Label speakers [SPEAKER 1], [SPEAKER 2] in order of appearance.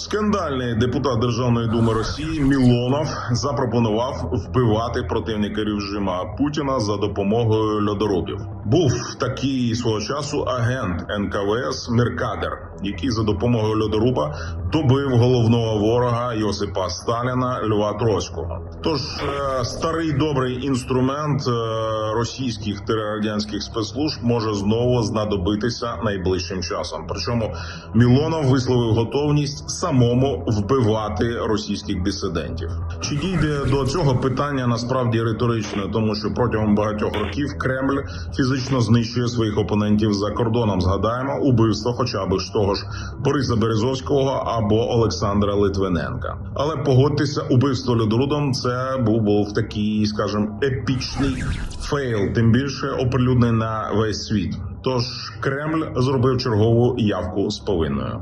[SPEAKER 1] Скандальний депутат Державної думи Росії Мілонов запропонував вбивати противника режима Путіна за допомогою льодоробів. Був такий свого часу агент НКВС Меркадер, який за допомогою льодоруба добив головного ворога Йосипа Сталіна Льва Троцького. Тож е, старий добрий інструмент е, російських та радянських спецслужб може знову знадобитися найближчим часом. Причому Мілонов висловив готовність самому вбивати російських дисидентів. Чи дійде до цього питання насправді риторичне, тому що протягом багатьох років Кремль фізично знищує своїх опонентів за кордоном. Згадаємо убивство, хоча б ж того ж Бориса Березовського або Олександра Литвиненка. Але погодьтеся, убивство льодорудом це був був такий, скажімо, епічний фейл, тим більше оприлюднений на весь світ. Тож Кремль зробив чергову явку з повинною.